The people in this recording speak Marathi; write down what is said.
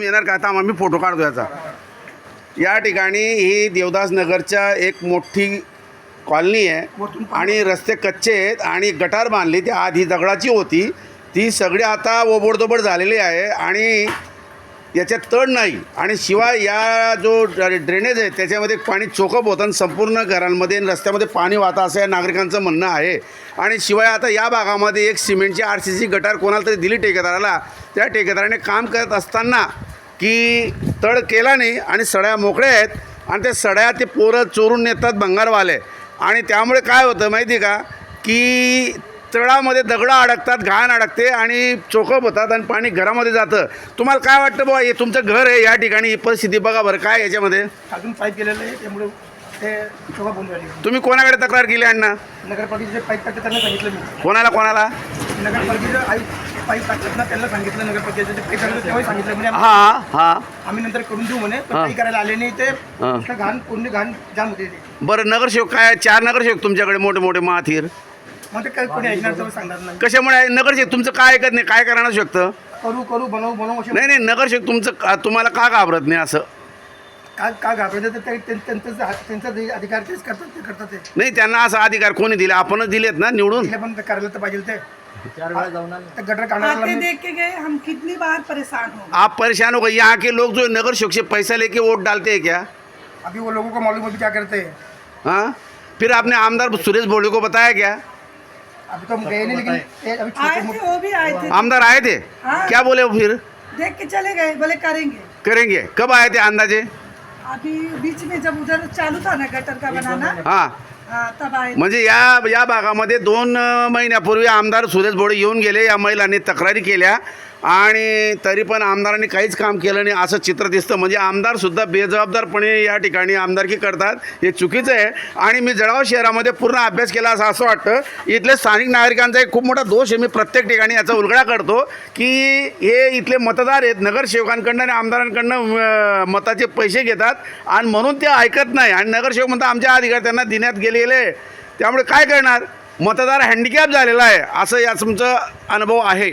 तुम्ही येणार का? आता आम्ही फोटो काढतो याचा. या ठिकाणी ही देवदास नगरच्या एक मोठी कॉलनी आहे आणि रस्ते कच्चे आहेत आणि गटार बांधली. ती आधी दगडाची होती. ती सगळी आता ओबडदोबड झालेली आहे आणि याच्यात तड नाही. आणि शिवाय या जो ड्रेनेज आहे त्याच्यामध्ये पाणी चोकप होतं आणि संपूर्ण घरांमध्ये आणि रस्त्यामध्ये पाणी वाहतं असं या नागरिकांचं म्हणणं आहे. आणि शिवाय आता या भागामध्ये एक सिमेंटची आर सी सी गटार कोणाला तरी दिली ठेकेदाराला. त्या ठेकेदाराने काम करत असताना की तड केला नाही आणि सड्या मोकळ्या आहेत आणि त्या सड्या ते पोरं चोरून नेतात भंगारवाले. आणि त्यामुळे काय होतं माहिती आहे का? की तळामध्ये दगडं अडकतात घाण अडकते आणि चोखप होतात आणि पाणी घरामध्ये जातं. तुम्हाला काय वाटतं बुवा हे तुमचं घर आहे या ठिकाणी ही परिस्थिती बघा बरं काय याच्यामध्ये? अजून पाईप गेलेलं आहे त्यामुळे ते शोभा बोलून राहिली तुम्ही कोणाकडे तक्रार केली अण्णा? नगरपालिकेचे पाईप टाकतात त्यांना सांगितलं मी. कोणाला कोणाला? नगरपालिकेचं आई पाईप टाकतात ना त्यांना सांगितलं नगरपालिकेचे पाईप टाकलं तेव्हाही सांगितलं. म्हणजे आम्ही- हां हां. आम्ही नंतर करून देऊ म्हणे पण हा. काही करायला आले नाही ते हा. घाण पूर्ण घाण जाम होते ते. बरं नगरसेवक काय चार नगरसेवक तुमच्याकडे मोठे मोठे महाथीर मग ते काही कोणी ऐकणार तर सांगणार नाही. कशामुळे आहे? नगरसेवक तुमचं काय ऐकत नाही? काय करणार शकतं करू करू बनवू बनवू असे नाही नाही नगरसेवक तुमचं का- तुम्हाला का घाबरत नाही असं? का का घाबरायचं तर ते- ते- त्यांचं त्यांचा जे अधिकार तेच करतात ते करतात ते. नाही त्यांना असा अधिकार कोणी दिला? आपणच दिलेत ना निवडून? पण ते करायला तर पाहिजे ते गटर आते देख के गए हम कितनी बार परेशान हो आप परेशान हो गए यहाँ के लोग जो नगरसेवक से पैसा लेके वोट डालते हैं क्या? अभी वो लोगों को मालूम है अभी क्या करते हैं। हाँ? फिर आपने आमदार सुरेश भोले को बताया क्या? अभी तो हम गए नहीं लेकिन अभी आए थे वो भी आए थे। आमदार आए थे? हाँ। क्या बोले वो फिर? देख के चले गए बोले करेंगे। करेंगे। कब आए थे अंदाजे? अभी बीच में जब उधर चालू था ना गटर का बनाना हाँ। म्हणजे या या भागामध्ये दोन महिन्यापूर्वी आमदार सुरेश बोडे येऊन गेले या महिलांनी तक्रारी केल्या. आणि तरी पण आमदारांनी काहीच काम केलं नाही असं चित्र दिसतं. म्हणजे आमदारसुद्धा बेजबाबदारपणे या ठिकाणी आमदारकी करतात. हे चुकीचं आहे. आणि मी जळगाव शहरामध्ये पूर्ण अभ्यास केला असं असं वाटतं. इथले स्थानिक नागरिकांचा एक खूप मोठा दोष आहे. मी प्रत्येक ठिकाणी याचा उलगडा करतो की हे इथले मतदार आहेत. नगरसेवकांकडनं आणि आमदारांकडनं मताचे पैसे घेतात. आणि म्हणून ते ऐकत नाही. आणि नगरसेवक म्हणतात आमच्या अधिकार त्यांना देण्यात गेलेले त्यामुळे काय करणार? मतदार हँडिकॅप झालेला आहे. असं या तुमचा अनुभव आहे.